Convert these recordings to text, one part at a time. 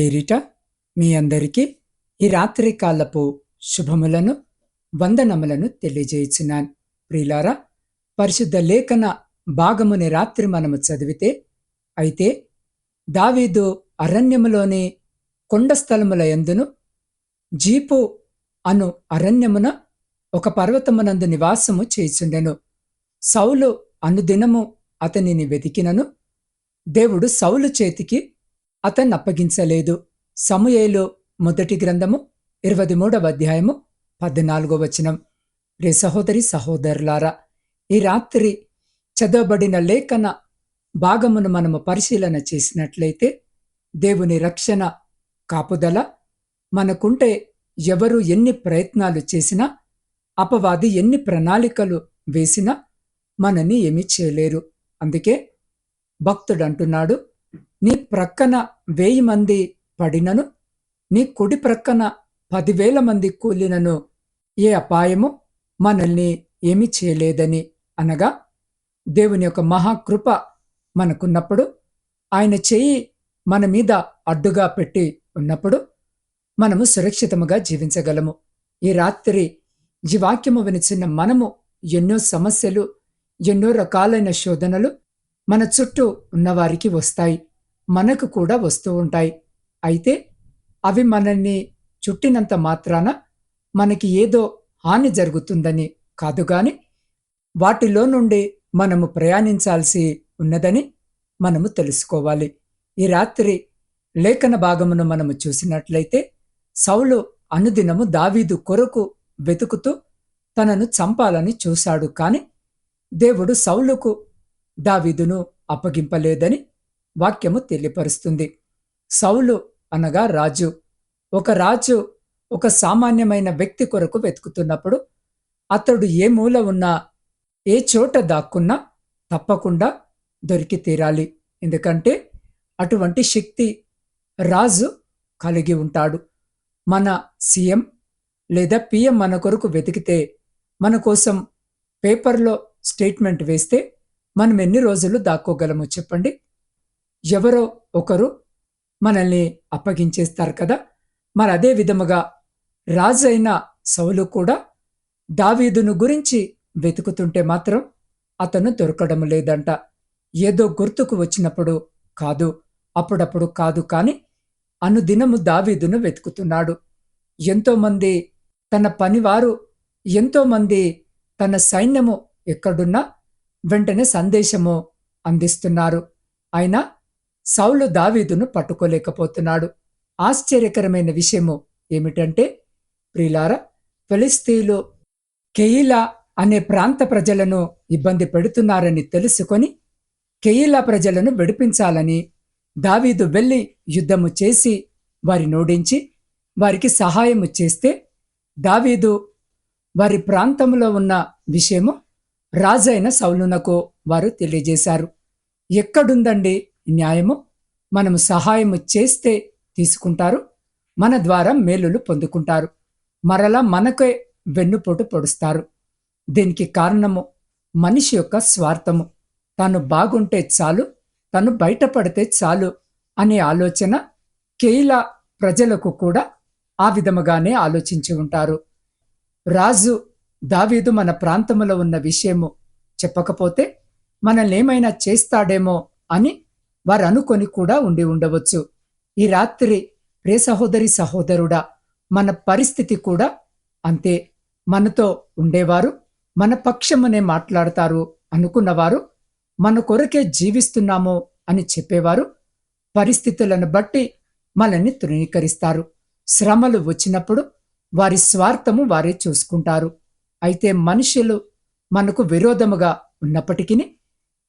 పేరిట మీ అందరికీ ఈ రాత్రి కాలపు శుభములను వందనములను తెలియజేయుచున్నాను. ప్రియులారా పరిశుద్ధ లేఖన భాగముని రాత్రి మనము చదివితే అయితే దావీదు అరణ్యములోని కొండ స్థలముల యందును జీపు అను అరణ్యమున ఒక పర్వతమునందు నివాసము చేయుచుండెను. సౌలు అనుదినము అతనిని వెతికినను. దేవుడు సౌలు చేతికి అతన్ని అప్పగించలేదు. సమూయేలు మొదటి గ్రంథము ఇరవై మూడవ అధ్యాయము పద్నాలుగో వచనం. రే సహోదరి సహోదరులారా ఈ రాత్రి చదవబడిన లేఖన భాగమును మనము పరిశీలన చేసినట్లయితే దేవుని రక్షణ కాపుదల మనకుంటే ఎవరు ఎన్ని ప్రయత్నాలు చేసినా అపవాది ఎన్ని ప్రణాళికలు వేసినా మనని ఏమీ చేయలేరు. అందుకే భక్తుడు అంటున్నాడు నీ ప్రక్కన వెయ్యి మంది పడినను నీ కుడి ప్రక్కన పదివేల మంది కూలినను ఏ అపాయము మనల్ని ఏమి చేయలేదని అనగా దేవుని యొక్క మహాకృప మనకున్నప్పుడు ఆయన చెయ్యి మన మీద అడ్డుగా పెట్టి ఉన్నప్పుడు మనము సురక్షితముగా జీవించగలము. ఈ రాత్రి ఈ వాక్యము వినిచిన మనము ఎన్నో సమస్యలు ఎన్నో రకాలైన శోధనలు మన చుట్టూ ఉన్నవారికి వస్తాయి. మనకు కూడా వస్తూ ఉంటాయి. అయితే అవి మనల్ని చుట్టినంత మాత్రాన మనకి ఏదో హాని జరుగుతుందని కాదు కానీ వాటిలో నుండి మనము ప్రయాణించాల్సి ఉన్నదని మనము తెలుసుకోవాలి. ఈ రాత్రి లేఖన భాగమును మనము చూసినట్లయితే సౌలు అనుదినము దావీదు కొరకు వెతుకుతూ తనను చంపాలని చూశాడు. కాని దేవుడు సౌలుకు దావీదును అప్పగింపలేదని వాక్యము తెలియపరుస్తుంది. సౌలు అనగా రాజు. ఒక రాజు ఒక సామాన్యమైన వ్యక్తి కొరకు వెతుకుతున్నప్పుడు అతడు ఏ మూల ఉన్నా ఏ చోట దాక్కున్నా తప్పకుండా దొరికి తీరాలి. ఎందుకంటే అటువంటి శక్తి రాజు కలిగి ఉంటాడు. మన సీఎం లేదా పిఎం మన కొరకు వెతికితే మన కోసం పేపర్లో స్టేట్మెంట్ వేస్తే మనం ఎన్ని రోజులు దాక్కోగలము చెప్పండి. ఎవరో ఒకరు మనల్ని అప్పగించేస్తారు కదా. మరి అదే విధముగా రాజు అయిన సౌలు కూడా దావీదును గురించి వెతుకుతుంటే మాత్రం అతను దొరకడం లేదంట. ఏదో గుర్తుకు వచ్చినప్పుడు కాదు అప్పుడప్పుడు కాదు కాని అనుదినము దావీదును వెతుకుతున్నాడు. ఎంతోమంది తన పనివారు ఎంతోమంది తన సైన్యము ఎక్కడున్నా వెంటనే సందేశము అందిస్తున్నారు. అయినా సౌలు దావీదును పట్టుకోలేకపోతున్నాడు. ఆశ్చర్యకరమైన విషయము ఏమిటంటే ప్రిలార ఫిలిస్తీన్లు కెయిలా అనే ప్రాంత ప్రజలను ఇబ్బంది పెడుతున్నారని తెలుసుకొని కెయిలా ప్రజలను విడిపించాలని దావీదు వెళ్ళి యుద్ధము చేసి వారి నోడించి వారికి సహాయము చేస్తే దావీదు వారి ప్రాంతంలో ఉన్న విషయము రాజైన సౌలునకు వారు తెలియజేశారు. ఎక్కడుందండి న్యాయము మనము సహాయము చేస్తే తీసుకుంటారు మన ద్వారా మేలులు పొందుకుంటారు. మరలా మనకే వెన్నుపోటు పొడుస్తారు. దీనికి కారణము మనిషి యొక్క స్వార్థము. తాను బాగుంటే చాలు తను బయటపడితే చాలు అనే ఆలోచన కేయిలా ప్రజలకు కూడా ఆ విధముగానే ఆలోచించి ఉంటారు. రాజు దావీదు మన ప్రాంతంలో ఉన్న విషయము చెప్పకపోతే మనల్ని ఏమైనా చేస్తాడేమో అని వారు అనుకొని కూడా ఉండి ఉండవచ్చు. ఈ రాత్రి ప్రే సహోదరి సహోదరుడా మన పరిస్థితి కూడా అంతే. మనతో ఉండేవారు మన పక్షమునే మాట్లాడతారు అనుకున్నవారు మన కొరకే జీవిస్తున్నాము అని చెప్పేవారు పరిస్థితులను బట్టి మనల్ని తృణీకరిస్తారు. శ్రమలు వచ్చినప్పుడు వారి స్వార్థము వారే చూసుకుంటారు. అయితే మనుషులు మనకు విరోధముగా ఉన్నప్పటికీ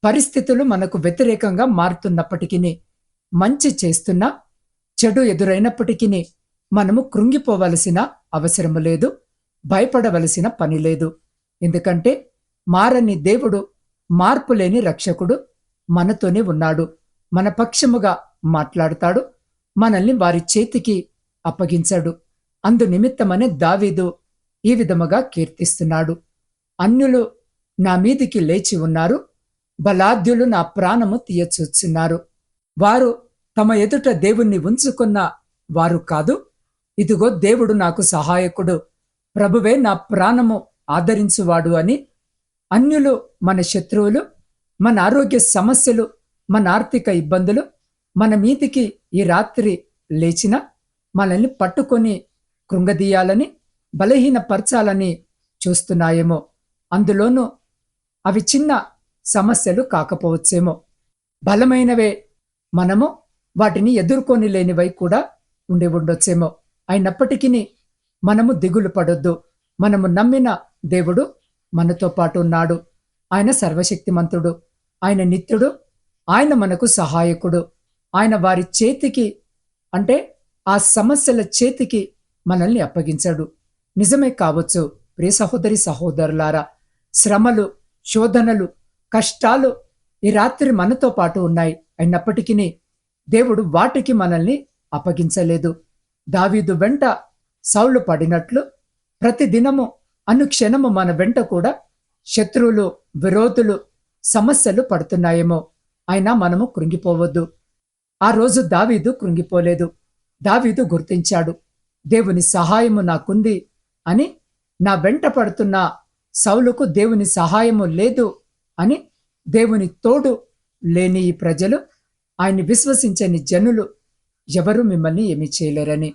పరిస్థితులు మనకు వ్యతిరేకంగా మారుతున్నప్పటికీ మంచి చేస్తున్నా చెడు ఎదురైనప్పటికీ మనము కృంగిపోవలసిన అవసరము లేదు భయపడవలసిన పని లేదు. ఎందుకంటే మారని దేవుడు మార్పు లేని రక్షకుడు మనతోనే ఉన్నాడు. మన పక్షముగా మాట్లాడతాడు మనల్ని వారి చేతికి అప్పగించాడు. అందు నిమిత్తమనే దావీదు ఈ విధముగా కీర్తిస్తున్నాడు. అన్యులు నా మీదికి లేచి ఉన్నారు బలాద్యులు నా ప్రాణము తీయచూచున్నారు వారు తమ ఎదుట దేవుణ్ణి ఉంచుకున్న వారు కాదు. ఇదిగో దేవుడు నాకు సహాయకుడు. ప్రభువే నా ప్రాణము ఆదరించువాడు అని అన్యులు మన శత్రువులు మన ఆరోగ్య సమస్యలు మన ఆర్థిక ఇబ్బందులు మన మీదికి ఈ రాత్రి లేచిన మనల్ని పట్టుకొని కృంగదీయాలని బలహీనపరచాలని చూస్తున్నాయేమో. అందులోనూ అవి చిన్న సమస్యలు కాకపోవచ్చేమో. బలమైనవే మనము వాటిని ఎదుర్కొని లేనివై కూడా ఉండి ఉండొచ్చేమో. అయినప్పటికీ మనము దిగులు పడొద్దు. మనము నమ్మిన దేవుడు మనతో పాటు ఉన్నాడు. ఆయన సర్వశక్తిమంతుడు. ఆయన నిత్యుడు. ఆయన మనకు సహాయకుడు. ఆయన వారి చేతికి అంటే ఆ సమస్యల చేతికి మనల్ని అప్పగించాడు. నిజమే కావచ్చు. ప్రియ సహోదరి సహోదరులారా శ్రమలు శోధనలు కష్టాలు ఈ రాత్రి మనతో పాటు ఉన్నాయి. అయినప్పటికీ దేవుడు వాటికి మనల్ని అప్పగించలేదు. దావీదు వెంట సౌలు పడినట్లు ప్రతి దినము అనుక్షణము మన వెంట కూడా శత్రువులు విరోధులు సమస్యలు పడుతున్నాయేమో. అయినా మనము కృంగిపోవద్దు. ఆ రోజు దావీదు కృంగిపోలేదు. దావీదు గుర్తించాడు. దేవుని సహాయము నాకుంది అని నా వెంట పడుతున్న సౌలుకు దేవుని సహాయము లేదు అని దేవుని తోడు లేని ఈ ప్రజలు ఆయన్ని విశ్వసించని జనులు ఎవరు మిమ్మల్ని ఏమి చేయలేరని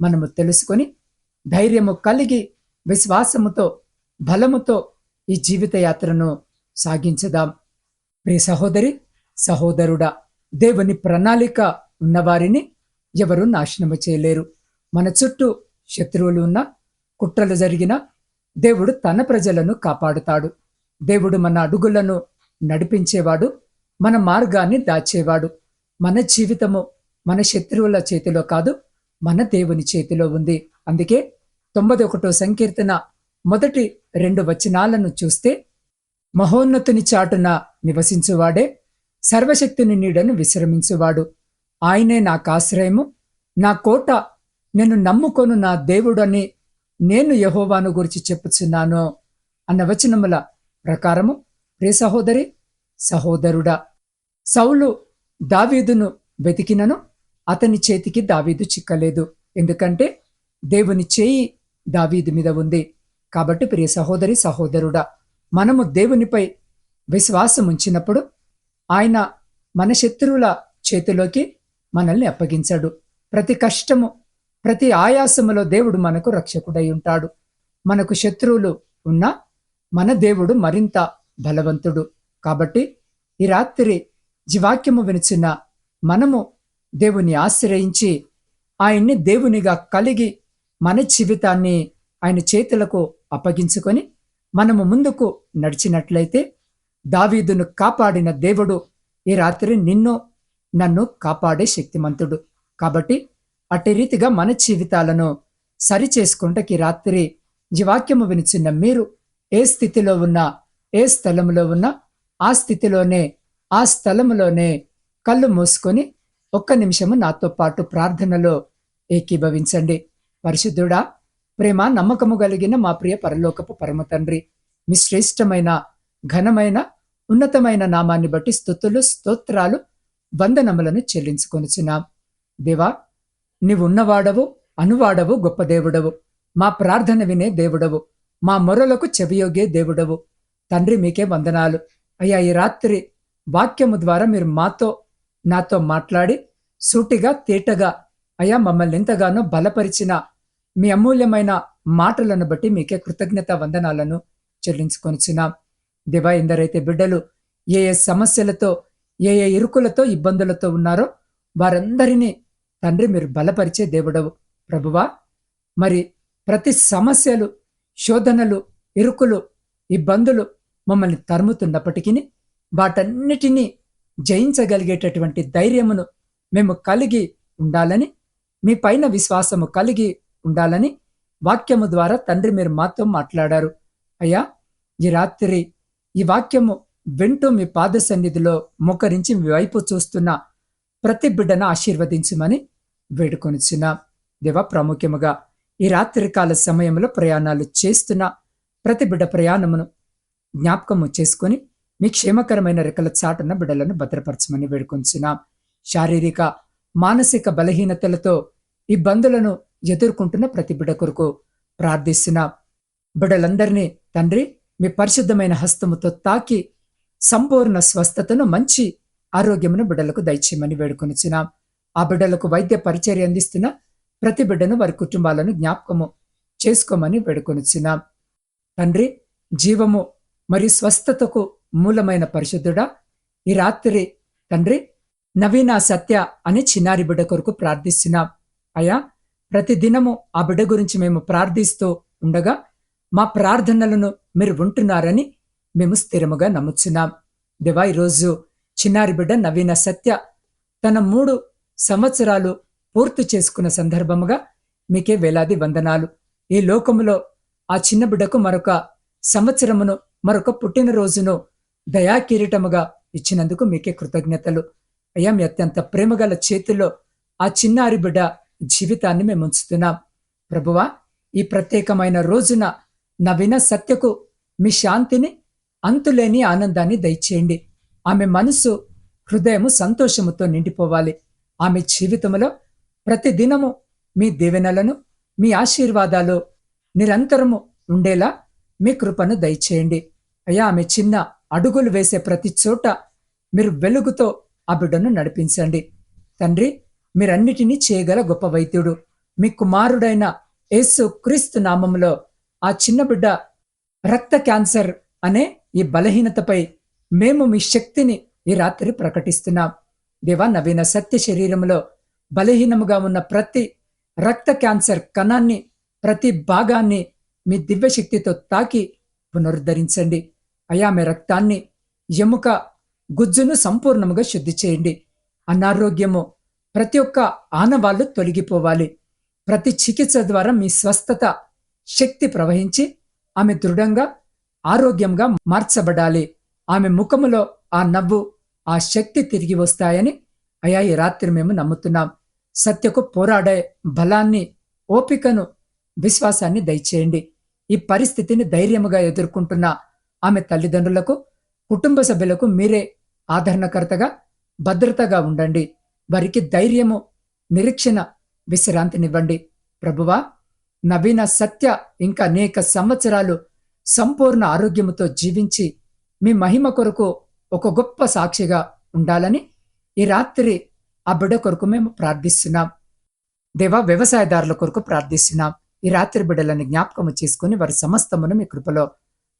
మనము తెలుసుకొని ధైర్యము కలిగి విశ్వాసముతో బలముతో ఈ జీవిత యాత్రను సాగించదాం. ప్రియ సహోదరి సహోదరుడా దేవుని ప్రణాళిక ఉన్నవారిని ఎవరు నాశనము చేయలేరు. మన చుట్టూ శత్రువులు ఉన్న కుట్రలు జరిగిన దేవుడు తన ప్రజలను కాపాడుతాడు. దేవుడు మన అడుగులను నడిపించేవాడు మన మార్గాన్ని దాచేవాడు. మన జీవితము మన శత్రువుల చేతిలో కాదు మన దేవుని చేతిలో ఉంది. అందుకే తొంభై ఒకటో సంకీర్తన మొదటి రెండు వచనాలను చూస్తే మహోన్నతుని చాటున నివసించువాడే సర్వశక్తిని నీడను విశ్రమించువాడు. ఆయనే నాకు ఆశ్రయము నా కోట నేను నమ్ముకొను నా దేవుడని నేను యహోవాను గురించి చెప్పుచున్నాను. అన్న వచనముల ప్రకారము ప్రియ సహోదరి సహోదరుడా సౌలు దావీదును వెతికినను అతని చేతికి దావీదు చిక్కలేదు. ఎందుకంటే దేవుని చేయి దావీదు మీద ఉంది. కాబట్టి ప్రియ సహోదరి సహోదరుడా మనము దేవునిపై విశ్వాసం ఉంచినప్పుడు ఆయన మన శత్రువుల చేతిలోకి మనల్ని అప్పగించాడు. ప్రతి కష్టము ప్రతి ఆయాసములో దేవుడు మనకు రక్షకుడై ఉంటాడు. మనకు శత్రువులు ఉన్నా మన దేవుడు మరింత బలవంతుడు. కాబట్టి ఈ రాత్రి జీవాక్యము వినిచిన మనము దేవుని ఆశ్రయించి ఆయన్ని దేవునిగా కలిగి మన జీవితాన్ని ఆయన చేతులకు అప్పగించుకొని మనము ముందుకు నడిచినట్లయితే దావీదును కాపాడిన దేవుడు ఈ రాత్రి నిన్ను నన్ను కాపాడే శక్తిమంతుడు. కాబట్టి అట్టి రీతిగా మన జీవితాలను సరిచేసుకుంటకి రాత్రి జీవాక్యము వినిచిన్న మీరు ఏ స్థితిలో ఉన్నా ఏ స్థలంలో ఉన్నా ఆ స్థితిలోనే ఆ స్థలములోనే కళ్ళు మూసుకొని ఒక్క నిమిషము నాతో పాటు ప్రార్థనలో ఏకీభవించండి. పరిశుద్ధుడా ప్రేమ నమ్మకము కలిగిన మా ప్రియ పరలోకపు పరమ తండ్రి మీ శ్రేష్టమైన ఘనమైన ఉన్నతమైన నామాన్ని బట్టి స్థుతులు స్తోత్రాలు వందనములను చెల్లించుకొనిచున్నాం. దేవా నీవు ఉన్నవాడవు అనువాడవు గొప్ప దేవుడవు. మా ప్రార్థన వినే దేవుడవు. మా మొరలకు చెవియోగే దేవుడవు. తండ్రి మీకే వందనాలు. అయ్యా ఈ రాత్రి వాక్యము ద్వారా మీరు మాతో నాతో మాట్లాడి సూటిగా తేటగా అయ్యా మమ్మల్ని ఎంతగానో బలపరిచిన మీ అమూల్యమైన మాటలను బట్టి మీకే కృతజ్ఞత వందనాలను చెల్లించుకొనిచున్నాం. దివా ఎందరైతే బిడ్డలు ఏ ఏ సమస్యలతో ఏ ఏ ఇరుకులతో ఇబ్బందులతో ఉన్నారో వారందరినీ తండ్రి మీరు బలపరిచే దేవుడవు. ప్రభువా మరి ప్రతి సమస్యలు శోధనలు ఇరుకులు ఇబ్బందులు మమ్మల్ని తరుముతున్నప్పటికీ వాటన్నిటినీ జయించగలిగేటటువంటి ధైర్యమును మేము కలిగి ఉండాలని మీ పైన విశ్వాసము కలిగి ఉండాలని వాక్యము ద్వారా తండ్రి మీరు మాతో మాట్లాడారు. అయ్యా ఈ రాత్రి ఈ వాక్యము వింటూ మీ పాద సన్నిధిలో ముఖరించి మీ వైపు చూస్తున్న ప్రతి బిడ్డను ఆశీర్వదించమని వేడుకొనిచ్చిన దేవ ప్రాముఖ్యముగా ఈ రాత్రికాల సమయంలో ప్రయాణాలు చేస్తున్న ప్రతి బిడ్డ ప్రయాణమును జ్ఞాపకము చేసుకొని మీ క్షేమకరమైన రెక్కల చాటున బిడ్డలను భద్రపరచమని వేడుకొంచున్నాం. శారీరక మానసిక బలహీనతలతో ఇబ్బందులను ఎదుర్కొంటున్న ప్రతి బిడ్డ కొరకు ప్రార్థిస్తున్నాం. బిడ్డలందరినీ తండ్రి మీ పరిశుద్ధమైన హస్తముతో తాకి సంపూర్ణ స్వస్థతను మంచి ఆరోగ్యమును బిడ్డలకు దయచేయమని వేడుకొనిచున్నాం ఆ బిడ్డలకు వైద్య పరిచర్య అందిస్తున్న ప్రతి బిడ్డను వారి కుటుంబాలను జ్ఞాపకము చేసుకోమని వేడుకొనిచున్నాం. తండ్రి జీవము మరియు స్వస్థతకు మూలమైన పరిశుద్ధుడా ఈ రాత్రి తండ్రి నవీన సత్య అనే చిన్నారి బిడ్డ కొరకు ప్రార్థిస్తున్నాం. అయా ప్రతి దినము ఆ బిడ్డ గురించి మేము ప్రార్థిస్తూ ఉండగా మా ప్రార్థనలను మీరు ఉంటున్నారని మేము స్థిరముగా నమ్ముచున్నాం. దివా ఈరోజు చిన్నారి బిడ్డ నవీన సత్య తన మూడు సంవత్సరాలు పూర్తి చేసుకున్న సందర్భముగా మీకే వేలాది వందనాలు. ఈ లోకములో ఆ చిన్న బిడ్డకు మరొక సంవత్సరమును మరొక పుట్టినరోజును దయా కిరీటముగా ఇచ్చినందుకు మీకే కృతజ్ఞతలు. అయ్యా మీ అత్యంత ప్రేమగల చేతిలో ఆ చిన్నారి బిడ్డ జీవితాన్ని మేము ఉంచుతున్నాం. ప్రభువా ఈ ప్రత్యేకమైన రోజున నవీన సత్యకు మీ శాంతిని అంతులేని ఆనందాన్ని దయచేయండి. ఆమె మనసు హృదయము సంతోషముతో నిండిపోవాలి. ఆమె జీవితంలో ప్రతి దినము మీ దీవెనలను మీ ఆశీర్వాదాలు నిరంతరము ఉండేలా మీ కృపను దయచేయండి. అయ్యా ఆమె చిన్న అడుగులు వేసే ప్రతి చోట మీరు వెలుగుతో ఆ బిడ్డను నడిపించండి. తండ్రి మీరన్నిటినీ చేయగల గొప్ప వైద్యుడు మీ కుమారుడైన యేసు క్రీస్తు నామంలో ఆ చిన్న బిడ్డ రక్త క్యాన్సర్ అనే ఈ బలహీనతపై మేము మీ శక్తిని ఈ రాత్రి ప్రకటిస్తున్నాం. దేవా నవీన సత్య శరీరంలో బలహీనముగా ఉన్న ప్రతి రక్త క్యాన్సర్ కణాన్ని ప్రతి భాగాన్ని మీ దివ్యశక్తితో తాకి పునరుద్ధరించండి. అయామె రక్తాన్ని ఎముక గుజ్జును సంపూర్ణముగా శుద్ధి చేయండి. అనారోగ్యము ప్రతి ఒక్క ఆనవాళ్ళు తొలగిపోవాలి. ప్రతి చికిత్స ద్వారా మీ స్వస్థత శక్తి ప్రవహించి ఆమె దృఢంగా ఆరోగ్యంగా మార్చబడాలి. ఆమె ముఖములో ఆ నవ్వు ఆ శక్తి తిరిగి వస్తాయని అయా ఈ రాత్రి మేము నమ్ముతున్నాం. సత్యకు పోరాడే బలాన్ని ఓపికను విశ్వాసాన్ని దయచేయండి. ఈ పరిస్థితిని ధైర్యముగా ఎదుర్కొంటున్న ఆమె తల్లిదండ్రులకు కుటుంబ సభ్యులకు మీరే ఆదరణకర్తగా భద్రతగా ఉండండి. వారికి ధైర్యము నిరీక్షణ విశ్రాంతినివ్వండి. ప్రభువా నవీన సత్య ఇంకా అనేక సంవత్సరాలు సంపూర్ణ ఆరోగ్యముతో జీవించి మీ మహిమ కొరకు ఒక గొప్ప సాక్షిగా ఉండాలని ఈ రాత్రి ఆ బిడ్డ కొరకు మేము ప్రార్థిస్తున్నాం. దేవా వ్యవసాయదారుల కొరకు ప్రార్థిస్తున్నాం. ఈ రాత్రి బిడ్డలను జ్ఞాపకము చేసుకుని వారి సమస్తమును మీ కృపలో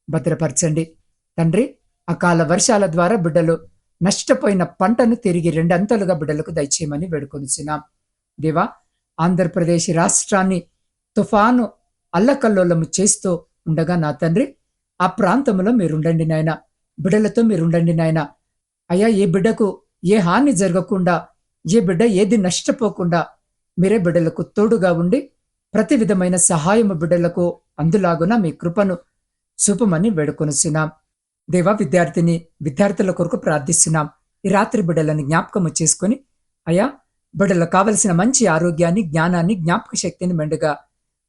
భద్రపరచండి. తండ్రి అకాల వర్షాల ద్వారా బిడ్డలు నష్టపోయిన పంటను తిరిగి రెండంతలుగా బిడ్డలకు దయచేయమని వేడుకొనిచున్నాం. దేవా ఆంధ్రప్రదేశ్ రాష్ట్రాన్ని తుఫాను అల్లకల్లోలము చేస్తూ ఉండగా నా తండ్రి ఆ ప్రాంతంలో మీరుండండి నాయన. బిడ్డలతో మీరుండండి నాయన. అయ్యా ఏ బిడ్డకు ఏ హాని జరగకుండా ఏ బిడ్డ ఏది నష్టపోకుండా మీరే బిడ్డలకు తోడుగా ఉండి ప్రతి విధమైన సహాయము బిడ్డలకు అందులాగున మీ కృపను చూపమని వేడుకొనిస్తున్నాం దేవా విద్యార్థిని విద్యార్థుల కొరకు ప్రార్థిస్తున్నాం. ఈ రాత్రి బిడ్డలను జ్ఞాపకము చేసుకుని అయ్యా బిడ్డలకు కావలసిన మంచి ఆరోగ్యాన్ని జ్ఞానాన్ని జ్ఞాపక శక్తిని మెండుగా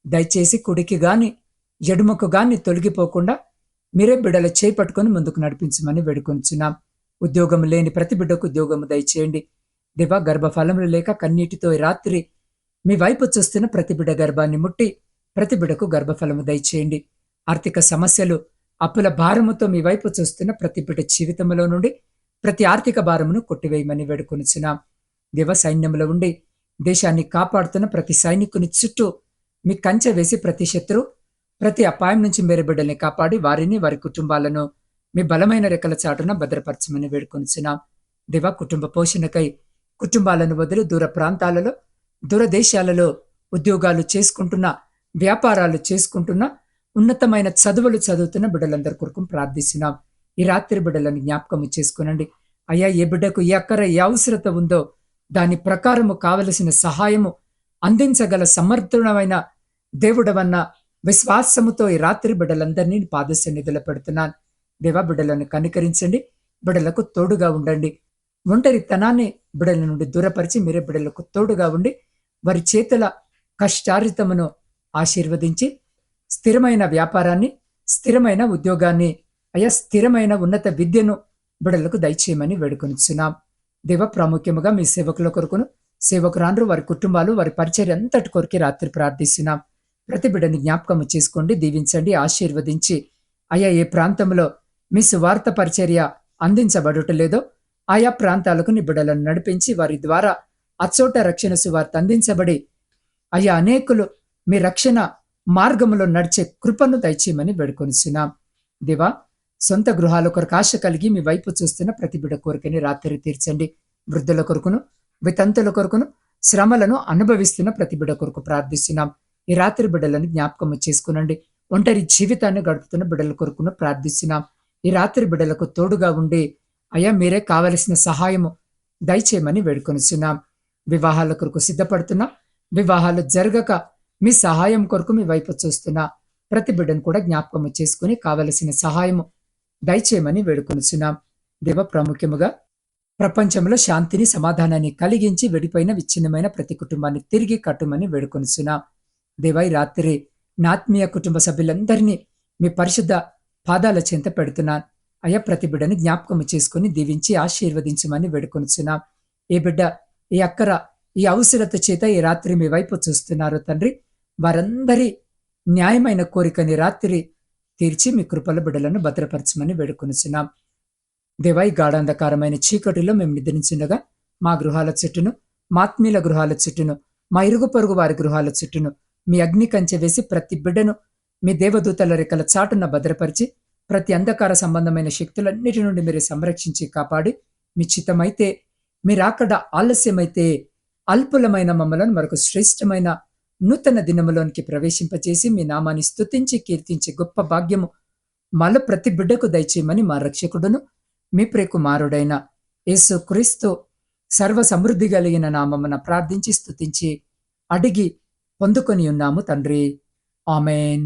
దయచేసి కుడికి గాని ఎడుమకు గాని తొలగిపోకుండా మీరే బిడ్డల చేపట్టుకొని ముందుకు నడిపించమని వేడుకొంచున్నాం ఉద్యోగం లేని ప్రతి బిడ్డకు ఉద్యోగము దయచేయండి. దేవా గర్భఫలములు లేక కన్నీటితో రాత్రి మీ వైపు చూస్తున్న ప్రతిబిడ గర్భాన్ని ముట్టి ప్రతి బిడ్డకు గర్భఫలము దయచేయండి. ఆర్థిక సమస్యలు అప్పుల భారముతో మీ వైపు చూస్తున్న ప్రతి బిడ జీవితంలో నుండి ప్రతి ఆర్థిక భారమును కొట్టివేయమని వేడుకొనిచున్నాం. దివ సైన్యంలో ఉండి దేశాన్ని కాపాడుతున్న ప్రతి సైనికుని చుట్టూ మీ కంచె వేసి ప్రతి శత్రు ప్రతి అపాయం నుంచి మేరే బిడ్డల్ని కాపాడి వారిని వారి కుటుంబాలను మీ బలమైన రెక్కల చాటున భద్రపరచమని వేడుకొనిచున్నాం. దివ కుటుంబ పోషణకై కుటుంబాలను వదిలి దూర ప్రాంతాలలో దూరదేశాలలో ఉద్యోగాలు చేసుకుంటున్న వ్యాపారాలు చేసుకుంటున్న ఉన్నతమైన చదువులు చదువుతున్న బిడ్డలందరి కొరకు ప్రార్థిస్తున్నాం. ఈ రాత్రి బిడ్డలను జ్ఞాపకము చేసుకునండి. అయ్యా ఏ బిడ్డకు ఎక్కడ ఏ అవసరత ఉందో దాని ప్రకారము కావలసిన సహాయము అందించగల సమర్థుడమైన దేవుడవన్న విశ్వాసముతో ఈ రాత్రి బిడ్డలందరినీ పాద నిధుల పెడుతున్నాను. దేవా బిడ్డలను కనికరించండి. బిడ్డలకు తోడుగా ఉండండి. ఒంటరితనాన్ని బిడల నుండి దూరపరిచి మీరే బిడలకు తోడుగా ఉండి వారి చేతుల కష్టార్జితమును ఆశీర్వదించి స్థిరమైన వ్యాపారాన్ని స్థిరమైన ఉద్యోగాన్ని అయా స్థిరమైన ఉన్నత విద్యను బిడలకు దయచేయమని వేడుకొనిచున్నాం. దేవ ప్రాముఖ్యముగా మీ సేవకుల కొరకును సేవకురాండ్రు వారి కుటుంబాలు వారి పరిచర్య అంతటి కొరికి రాత్రి ప్రార్థిస్తున్నాం. ప్రతి బిడ్డని జ్ఞాపకం చేసుకోండి దీవించండి ఆశీర్వదించి అయ్యా ఏ ప్రాంతంలో మీ సువార్త పరిచర్య అందించబడుటలేదో ఆయా ప్రాంతాలకు నిబిడలను బిడ్డలను నడిపించి వారి ద్వారా అచ్చోట రక్షణ సువార్త అందించబడి అయ్యా అనేకులు మీ రక్షణ మార్గములో నడిచే కృపను దయచేయమని వేడుకొనిచున్నాం. దేవా సొంత గృహాల కొరకు ఆశ కలిగి మీ వైపు చూస్తున్న ప్రతిబిడ కోరికని రాత్రి తీర్చండి. వృద్ధుల కొరకును వితంతుల కొరకును శ్రమలను అనుభవిస్తున్న ప్రతిబిడ కొరకు ప్రార్థిస్తున్నాం. ఈ రాత్రి బిడ్డలను జ్ఞాపకం చేసుకునండి. ఒంటరి జీవితాన్ని గడుపుతున్న బిడ్డల కొరకును ప్రార్థిస్తున్నాం. ఈ రాత్రి బిడ్డలకు తోడుగా ఉండి అయ్యా మీరే కావలసిన సహాయము దయచేయమని వేడుకొనిచున్నాం. వివాహాల కొరకు సిద్ధపడుతున్నా వివాహాలు జరగక మీ సహాయం కొరకు మీ వైపు చూస్తున్నా. ప్రతి బిడ్డను కూడా జ్ఞాపకము చేసుకుని కావలసిన సహాయము దయచేయమని వేడుకొనిచున్నాం. దేవ ప్రాముఖ్యముగా ప్రపంచంలో శాంతిని సమాధానాన్ని కలిగించి వెడిపోయిన విచ్ఛిన్నమైన ప్రతి కుటుంబాన్ని తిరిగి కట్టుమని వేడుకొనిచున్నాం. దివై రాత్రి నా ఆత్మీయ కుటుంబ సభ్యులందరినీ మీ పరిశుద్ధ పాదాల చెంత పెడుతున్నాను. అయ్యా ప్రతి బిడ్డని జ్ఞాపకం చేసుకుని దీవించి ఆశీర్వదించమని వేడుకొనిచున్నాం. ఏ బిడ్డ ఈ అక్కర ఈ అవసరత చేత ఈ రాత్రి మీ వైపు చూస్తున్నారు తండ్రి. వారందరి న్యాయమైన కోరికని రాత్రి తీర్చి మీ కృపల బిడ్డలను భద్రపరచమని వేడుకొనిచున్నాం. దేవాయి గాఢాంధకారమైన చీకటిలో మేము నిద్రించుండగా మా గృహాల చుట్టూను మాత్మీల గృహాల చుట్టూను మా ఇరుగు పొరుగు వారి గృహాల చుట్టూను మీ అగ్ని కంచె వేసి ప్రతి బిడ్డను మీ దేవదూతల రెక్కల చాటున భద్రపరిచి ప్రతి అంధకార సంబంధమైన శక్తులన్నిటి నుండి మీరు సంరక్షించి కాపాడి మీ చిత్తమైతే మీరాకడ ఆలస్యమైతే అల్పులమైన మమ్మలను మరొక శ్రేష్టమైన నూతన దినములోనికి ప్రవేశింపచేసి మీ నామాన్ని స్తుతించి కీర్తించి గొప్ప భాగ్యము మల ప్రతి బిడ్డకు దయచేయమని మా రక్షకుడును మీ ప్రియకుమారుడైన యేసు క్రీస్తు సర్వ సమృద్ధి కలిగిన నామమున ప్రార్థించి స్తుతించి అడిగి పొందుకొని ఉన్నాము తండ్రి. ఆమెన్.